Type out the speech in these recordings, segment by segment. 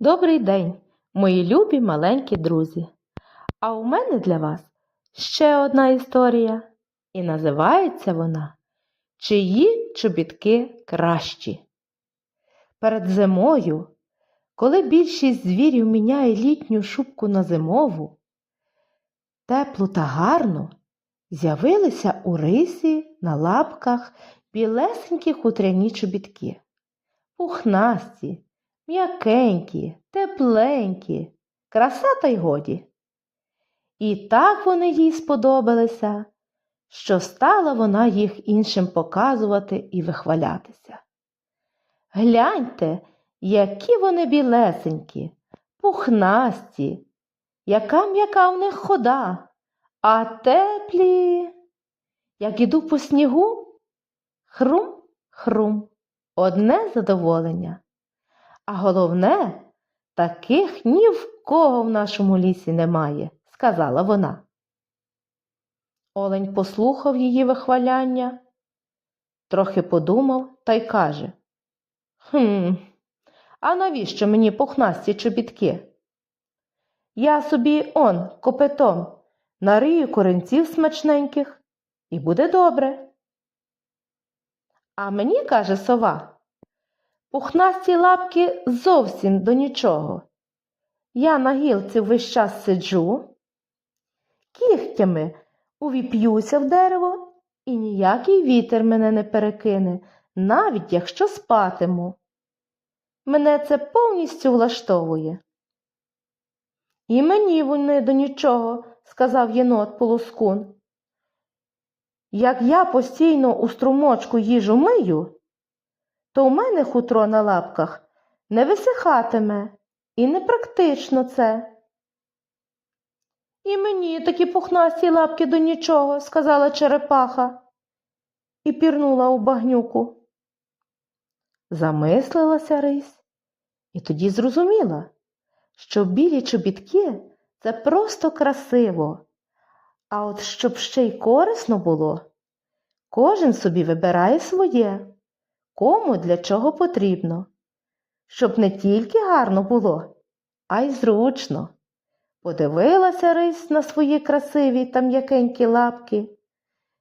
Добрий день, мої любі маленькі друзі. А у мене для вас ще одна історія, і називається вона Чиї чобітки кращі. Перед зимою, коли більшість звірів міняє літню шубку на зимову, теплу та гарну, з'явилися у рисі на лапках білесенькі хутряні чобітки, пухнасті, м'якенькі, тепленькі, краса та й годі. І так вони їй сподобалися, що стала вона їх іншим показувати і вихвалятися. Гляньте, які вони білесенькі, пухнасті, яка м'яка в них хода, а теплі. Як іду по снігу, хрум-хрум, одне задоволення. А головне, таких ні в кого в нашому лісі немає, сказала вона. Олень послухав її вихваляння, трохи подумав та й каже Хм, а навіщо мені пухнасті чобітки? Я собі он копитом нарию коренців смачненьких, і буде добре. А мені, каже сова, Пухнасті лапки зовсім до нічого. Я на гілці весь час сиджу, кігтями увіп'юся в дерево, і ніякий вітер мене не перекине, навіть якщо спатиму. Мене це повністю влаштовує. І мені вони до нічого, сказав єнот полускун. Як я постійно у струмочку їжу мию, то у мене хутро на лапках не висихатиме, і непрактично це. І мені такі пухнасті лапки до нічого, сказала черепаха і пірнула у багнюку. Замислилася рись і тоді зрозуміла, що білі чобітки це просто красиво, а от щоб ще й корисно було, кожен собі вибирає своє кому для чого потрібно, щоб не тільки гарно було, а й зручно. Подивилася рись на свої красиві та м'якенькі лапки,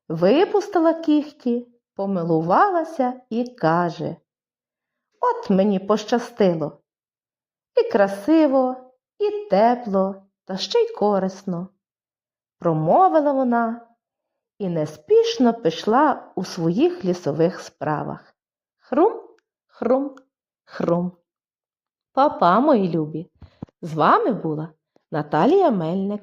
випустила кіхті, помилувалася і каже От мені пощастило. І красиво, і тепло, та ще й корисно. Промовила вона і неспішно пішла у своїх лісових справах. Хрум, хрум, хрум. Папа, мої любі, з вами була Наталія Мельник.